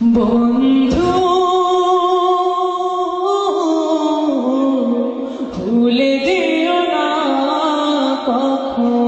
বন্ধু ভুলে দিও না কখনো।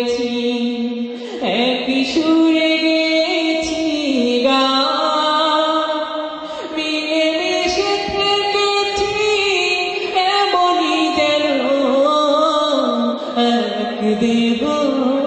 এক দেহ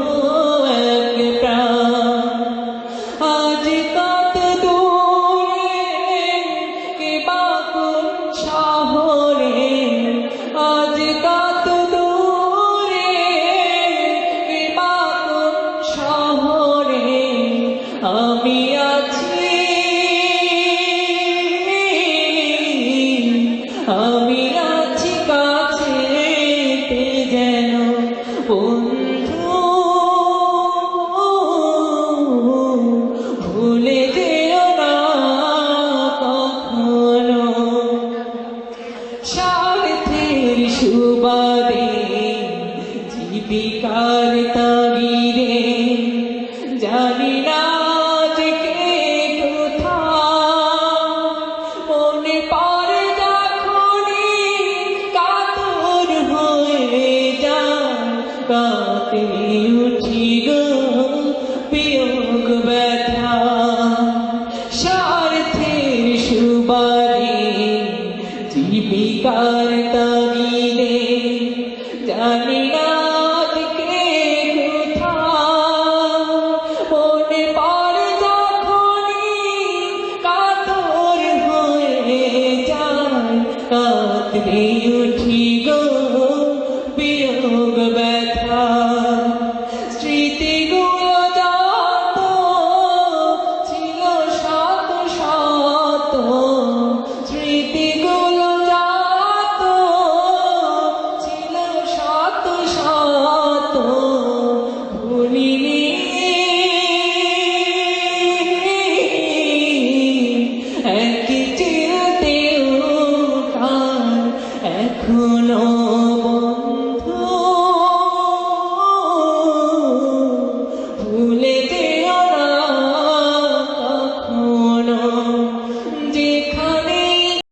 বন্ধু ভুলে যেও না কখনো। স্বার্থের সুবাদে জীবিকার তাগিরে কাতে উঠি গো বিয়োগ ব্যথা স্বার্থের সুবাদে জীবিকার তাগিদে জানি না কে কোথায় পড়ে যখনই কাতর যায় কাতরে উঠি Good.